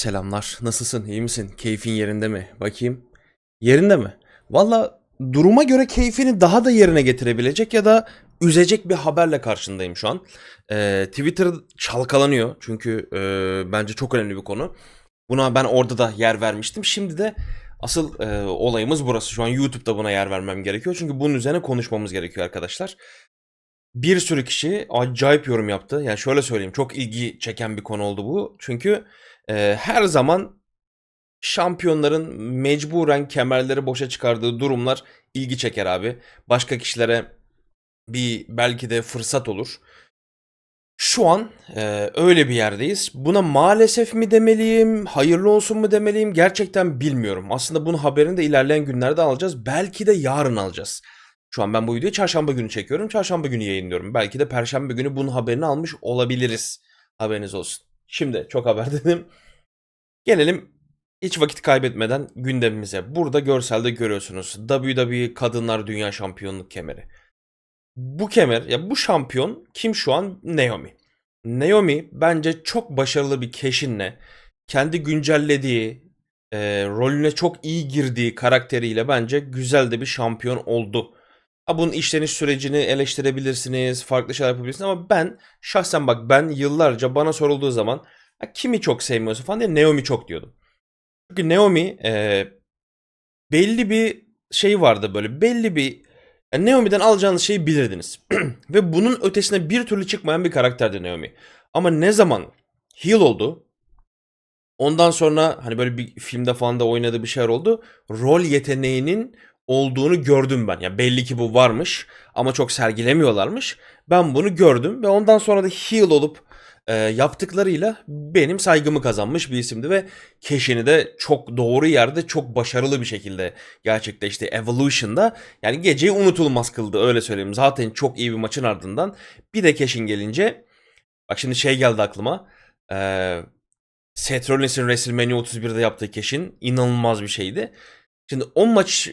Selamlar. Nasılsın? İyi misin? Keyfin yerinde mi? Bakayım. Yerinde mi? Valla duruma göre keyfini daha da yerine getirebilecek ya da üzecek bir haberle karşındayım şu an. Ee, Twitter çalkalanıyor çünkü e, bence çok önemli bir konu. Buna ben orada da yer vermiştim. Şimdi de asıl e, olayımız burası. Şu an YouTube'da buna yer vermem gerekiyor. Çünkü bunun üzerine konuşmamız gerekiyor arkadaşlar. Bir sürü kişi acayip yorum yaptı. Yani şöyle söyleyeyim çok ilgi çeken bir konu oldu bu. Çünkü e, her zaman şampiyonların mecburen kemerleri boşa çıkardığı durumlar ilgi çeker abi. Başka kişilere bir belki de fırsat olur. Şu an e, öyle bir yerdeyiz. Buna maalesef mi demeliyim, hayırlı olsun mu demeliyim gerçekten bilmiyorum. Aslında bunun haberini de ilerleyen günlerde alacağız. Belki de yarın alacağız. Şu an ben bu videoyu çarşamba günü çekiyorum. Çarşamba günü yayınlıyorum. Belki de perşembe günü bunun haberini almış olabiliriz. Haberiniz olsun. Şimdi çok haber dedim. Gelelim hiç vakit kaybetmeden gündemimize. Burada görselde görüyorsunuz. WWE Kadınlar Dünya Şampiyonluk kemeri. Bu kemer, ya bu şampiyon kim şu an? Naomi. Naomi bence çok başarılı bir keşinle kendi güncellediği, e, rolüne çok iyi girdiği karakteriyle bence güzel de bir şampiyon oldu. Bunun işleniş sürecini eleştirebilirsiniz, farklı şeyler yapabilirsiniz ama ben şahsen bak ben yıllarca bana sorulduğu zaman "Ha, kimi çok sevmiyorsun falan diye Naomi çok diyordum. Çünkü Naomi e, belli bir şey vardı böyle belli bir yani Naomi'den alacağınız şeyi bilirdiniz. Ve bunun ötesine bir türlü çıkmayan bir karakterdi Naomi. Ama ne zaman heel oldu ondan sonra hani böyle bir filmde falan da oynadığı bir şeyler oldu. Rol yeteneğinin olduğunu gördüm ben. Ya belli ki bu varmış ama çok sergilemiyorlarmış. Ben bunu gördüm ve ondan sonra da heel olup e, yaptıklarıyla benim saygımı kazanmış bir isimdi ve keşini de çok doğru yerde çok başarılı bir şekilde gerçekleşti Evolution'da. Yani geceyi unutulmaz kıldı öyle söyleyeyim. Zaten çok iyi bir maçın ardından bir de keşin gelince bak şimdi şey geldi aklıma. Eee Seth Rollins'in WrestleMania 31'de yaptığı keşin inanılmaz bir şeydi. Şimdi o maç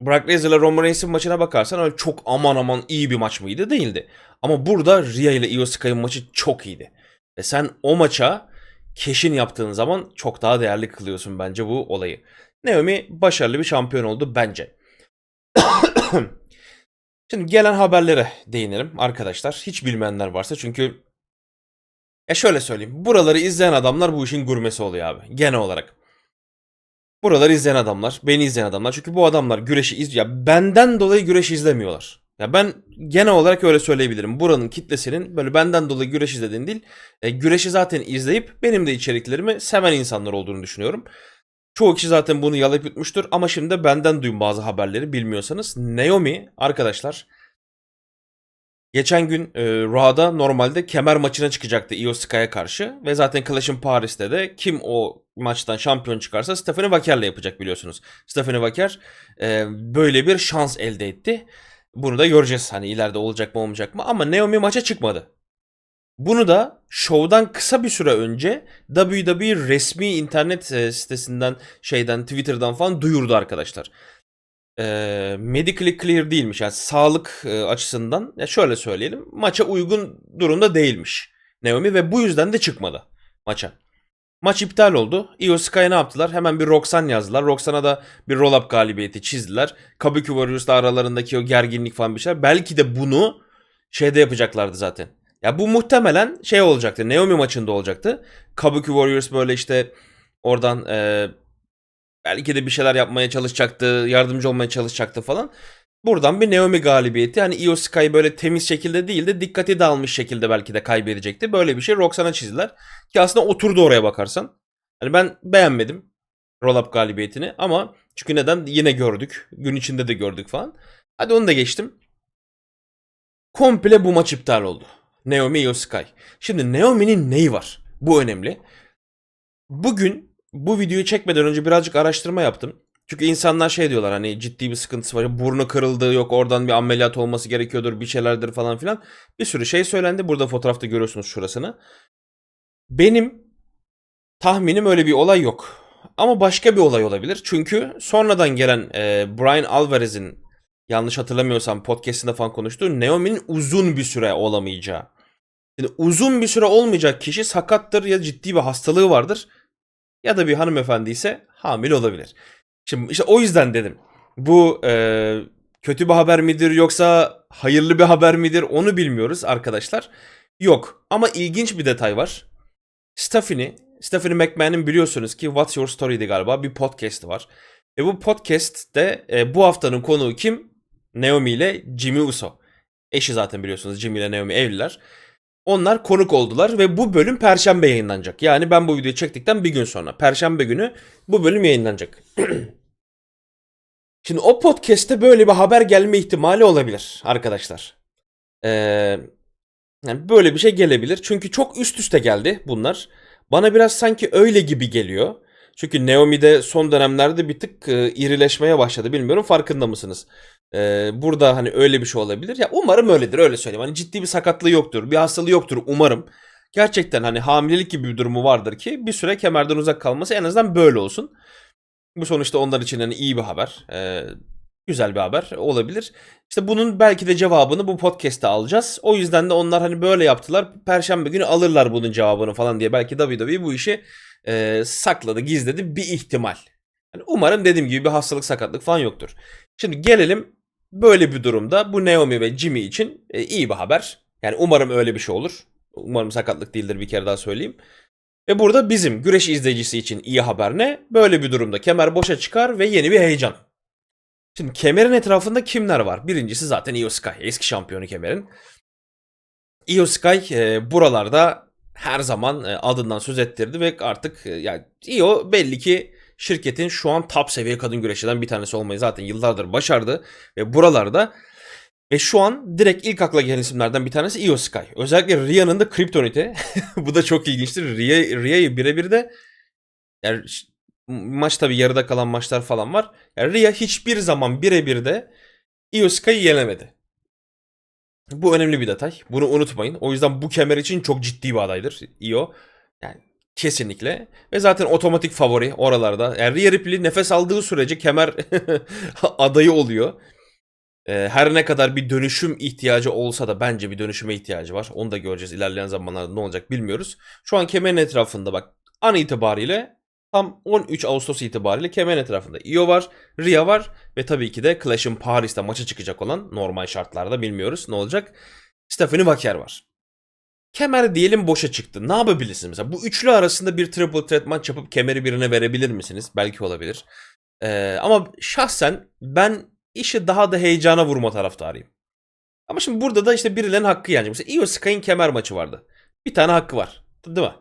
Brock Lesnar'la Roman Reigns'in maçına bakarsan öyle çok aman aman iyi bir maç mıydı? Değildi. Ama burada Rhea ile Io Sky'ın maçı çok iyiydi. Ve sen o maça keşin yaptığın zaman çok daha değerli kılıyorsun bence bu olayı. Naomi başarılı bir şampiyon oldu bence. Şimdi gelen haberlere değinelim arkadaşlar. Hiç bilmeyenler varsa çünkü ya şöyle söyleyeyim. Buraları izleyen adamlar bu işin gurmesi oluyor abi. Genel olarak. Buraları izleyen adamlar, beni izleyen adamlar. Çünkü bu adamlar güreşi iz ya benden dolayı güreş izlemiyorlar. Ya ben genel olarak öyle söyleyebilirim. Buranın kitlesinin böyle benden dolayı güreş izlediğini değil, e, güreşi zaten izleyip benim de içeriklerimi seven insanlar olduğunu düşünüyorum. Çoğu kişi zaten bunu yalayıp yutmuştur ama şimdi de benden duyun bazı haberleri bilmiyorsanız. Naomi arkadaşlar Geçen gün e, Raw'da normalde kemer maçına çıkacaktı Io Sky'a karşı. Ve zaten Clash in Paris'te de kim o maçtan şampiyon çıkarsa Stephanie Vaker'le yapacak biliyorsunuz. Stephanie Vaker e, böyle bir şans elde etti. Bunu da göreceğiz hani ileride olacak mı olmayacak mı. Ama Naomi maça çıkmadı. Bunu da şovdan kısa bir süre önce WWE resmi internet e, sitesinden şeyden Twitter'dan falan duyurdu arkadaşlar e, medically clear değilmiş. Yani sağlık e, açısından ya şöyle söyleyelim maça uygun durumda değilmiş Naomi ve bu yüzden de çıkmadı maça. Maç iptal oldu. Io Sky'a ne yaptılar? Hemen bir Roxanne yazdılar. Roxanne'a da bir roll-up galibiyeti çizdiler. Kabuki Warriors'la aralarındaki o gerginlik falan bir şeyler. Belki de bunu şeyde yapacaklardı zaten. Ya bu muhtemelen şey olacaktı. Naomi maçında olacaktı. Kabuki Warriors böyle işte oradan e, belki de bir şeyler yapmaya çalışacaktı, yardımcı olmaya çalışacaktı falan. Buradan bir Naomi galibiyeti. Hani Io Sky böyle temiz şekilde değil de dikkati dağılmış şekilde belki de kaybedecekti. Böyle bir şey Roxanne'a çizdiler. Ki aslında oturdu oraya bakarsan. Hani ben beğenmedim roll-up galibiyetini ama çünkü neden yine gördük. Gün içinde de gördük falan. Hadi onu da geçtim. Komple bu maç iptal oldu. Naomi Io Sky. Şimdi Naomi'nin neyi var? Bu önemli. Bugün bu videoyu çekmeden önce birazcık araştırma yaptım. Çünkü insanlar şey diyorlar hani ciddi bir sıkıntısı var. Burnu kırıldı yok oradan bir ameliyat olması gerekiyordur bir şeylerdir falan filan. Bir sürü şey söylendi. Burada fotoğrafta görüyorsunuz şurasını. Benim tahminim öyle bir olay yok. Ama başka bir olay olabilir. Çünkü sonradan gelen e, Brian Alvarez'in yanlış hatırlamıyorsam podcastinde falan konuştuğu Naomi'nin uzun bir süre olamayacağı. Yani uzun bir süre olmayacak kişi sakattır ya ciddi bir hastalığı vardır ya da bir hanımefendi ise hamile olabilir. Şimdi işte o yüzden dedim. Bu e, kötü bir haber midir yoksa hayırlı bir haber midir onu bilmiyoruz arkadaşlar. Yok ama ilginç bir detay var. Stephanie, Stephanie McMahon'ın biliyorsunuz ki What's Your Story'di galiba bir podcast var. Ve bu podcast'te e, bu haftanın konuğu kim? Naomi ile Jimmy Uso. Eşi zaten biliyorsunuz Jimmy ile Naomi evliler. Onlar konuk oldular ve bu bölüm perşembe yayınlanacak. Yani ben bu videoyu çektikten bir gün sonra. Perşembe günü bu bölüm yayınlanacak. Şimdi o podcast'te böyle bir haber gelme ihtimali olabilir arkadaşlar. Ee, yani böyle bir şey gelebilir. Çünkü çok üst üste geldi bunlar. Bana biraz sanki öyle gibi geliyor. Çünkü Naomi de son dönemlerde bir tık e, irileşmeye başladı. Bilmiyorum farkında mısınız? Ee, burada hani öyle bir şey olabilir. Ya umarım öyledir öyle söyleyeyim. Hani ciddi bir sakatlığı yoktur. Bir hastalığı yoktur umarım. Gerçekten hani hamilelik gibi bir durumu vardır ki bir süre kemerden uzak kalması en azından böyle olsun. Bu sonuçta onlar için hani iyi bir haber. Ee, güzel bir haber olabilir. İşte bunun belki de cevabını bu podcast'te alacağız. O yüzden de onlar hani böyle yaptılar. Perşembe günü alırlar bunun cevabını falan diye. Belki WWE bu işi e, sakladı, gizledi bir ihtimal. Yani umarım dediğim gibi bir hastalık, sakatlık falan yoktur. Şimdi gelelim böyle bir durumda bu Naomi ve Jimmy için e, iyi bir haber. Yani umarım öyle bir şey olur. Umarım sakatlık değildir bir kere daha söyleyeyim. Ve burada bizim güreş izleyicisi için iyi haber ne? Böyle bir durumda kemer boşa çıkar ve yeni bir heyecan. Şimdi kemerin etrafında kimler var? Birincisi zaten Io Sky. Eski şampiyonu kemerin. Io Sky e, buralarda her zaman e, adından söz ettirdi ve artık e, yani Io belli ki şirketin şu an top seviye kadın güreşçiden bir tanesi olmayı zaten yıllardır başardı. Ve buralarda ve şu an direkt ilk akla gelen isimlerden bir tanesi Io Sky. Özellikle Ria'nın da Kryptonite. Bu da çok ilginçtir. Ria, birebir de yani maç tabii yarıda kalan maçlar falan var. Yani Ria hiçbir zaman birebir de Io Sky'ı yenemedi. Bu önemli bir detay. Bunu unutmayın. O yüzden bu kemer için çok ciddi bir adaydır Io. Yani kesinlikle. Ve zaten otomatik favori oralarda. Yani Rhea Ripley nefes aldığı sürece kemer adayı oluyor. Ee, her ne kadar bir dönüşüm ihtiyacı olsa da bence bir dönüşüme ihtiyacı var. Onu da göreceğiz ilerleyen zamanlarda ne olacak bilmiyoruz. Şu an kemerin etrafında bak an itibariyle tam 13 Ağustos itibariyle kemerin etrafında Io var, Rhea var ve tabii ki de Clash'ın Paris'te maça çıkacak olan normal şartlarda bilmiyoruz ne olacak. Stephanie Wacker var. Kemer diyelim boşa çıktı. Ne yapabilirsiniz mesela? Bu üçlü arasında bir triple threat maç yapıp kemeri birine verebilir misiniz? Belki olabilir. Ee, ama şahsen ben işi daha da heyecana vurma taraftarıyım. Ama şimdi burada da işte birilerinin hakkı yani. Mesela Io Sky'in kemer maçı vardı. Bir tane hakkı var. Değil mi?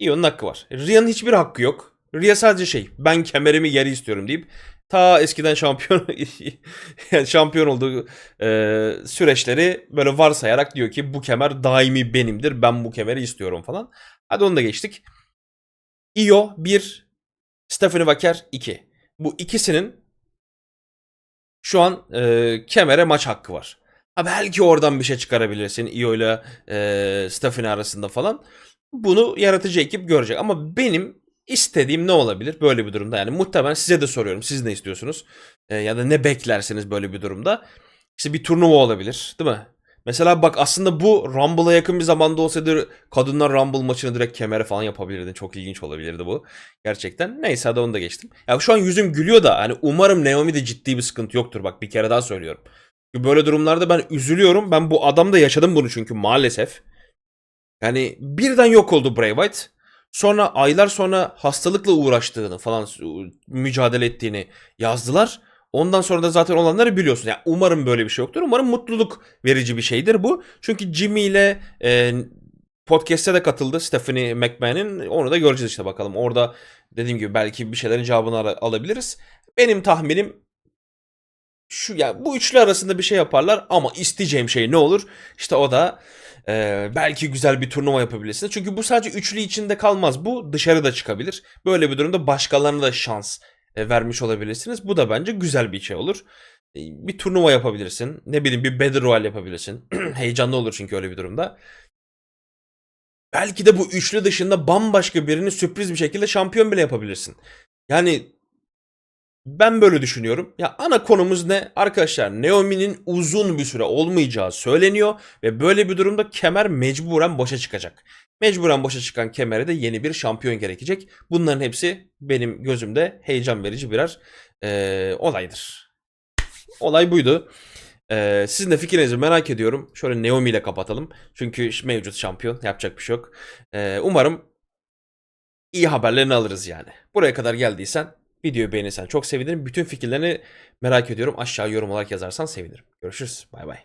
Io'nun hakkı var. Rhia'nın hiçbir hakkı yok. Rhea sadece şey ben kemerimi geri istiyorum deyip ta eskiden şampiyon yani şampiyon olduğu e, süreçleri böyle varsayarak diyor ki bu kemer daimi benimdir. Ben bu kemeri istiyorum falan. Hadi onu da geçtik. Io 1, Stephanie Wacker 2. Bu ikisinin şu an e, kemere maç hakkı var. Ha belki oradan bir şey çıkarabilirsin Io ile e, Stephanie arasında falan. Bunu yaratıcı ekip görecek. Ama benim istediğim ne olabilir böyle bir durumda? Yani muhtemelen size de soruyorum. Siz ne istiyorsunuz? E, ya da ne beklersiniz böyle bir durumda? İşte bir turnuva olabilir değil mi? Mesela bak aslında bu Rumble'a yakın bir zamanda olsaydı kadınlar Rumble maçını direkt kemere falan yapabilirdi. Çok ilginç olabilirdi bu. Gerçekten. Neyse hadi onu da geçtim. Ya şu an yüzüm gülüyor da hani umarım Naomi'de ciddi bir sıkıntı yoktur. Bak bir kere daha söylüyorum. Böyle durumlarda ben üzülüyorum. Ben bu adamda yaşadım bunu çünkü maalesef. Yani birden yok oldu Bray Wyatt. Sonra aylar sonra hastalıkla uğraştığını falan mücadele ettiğini yazdılar. Ondan sonra da zaten olanları biliyorsun. Yani umarım böyle bir şey yoktur. Umarım mutluluk verici bir şeydir bu. Çünkü Jimmy ile e, podcast'e de katıldı Stephanie McMahon'in. Onu da göreceğiz işte bakalım. Orada dediğim gibi belki bir şeylerin cevabını alabiliriz. Benim tahminim şu ya bu üçlü arasında bir şey yaparlar ama isteyeceğim şey ne olur? İşte o da e, belki güzel bir turnuva yapabilirsiniz. Çünkü bu sadece üçlü içinde kalmaz. Bu dışarıda çıkabilir. Böyle bir durumda başkalarına da şans e, vermiş olabilirsiniz. Bu da bence güzel bir şey olur. E, Bir turnuva yapabilirsin. Ne bileyim bir Battle Royale yapabilirsin. Heyecanlı olur çünkü öyle bir durumda. Belki de bu üçlü dışında bambaşka birini sürpriz bir şekilde şampiyon bile yapabilirsin. Yani ben böyle düşünüyorum. Ya ana konumuz ne? Arkadaşlar Naomi'nin uzun bir süre olmayacağı söyleniyor ve böyle bir durumda kemer mecburen boşa çıkacak. Mecburen boşa çıkan kemere de yeni bir şampiyon gerekecek. Bunların hepsi benim gözümde heyecan verici birer eee, olaydır. Olay buydu. Eee, sizin de fikrinizi merak ediyorum. Şöyle Naomi ile kapatalım. Çünkü mevcut şampiyon. Yapacak bir şey yok. Eee, umarım iyi haberlerini alırız yani. Buraya kadar geldiysen videoyu beğenirsen çok sevinirim. Bütün fikirlerini merak ediyorum. Aşağı yorum olarak yazarsan sevinirim. Görüşürüz. Bay bay.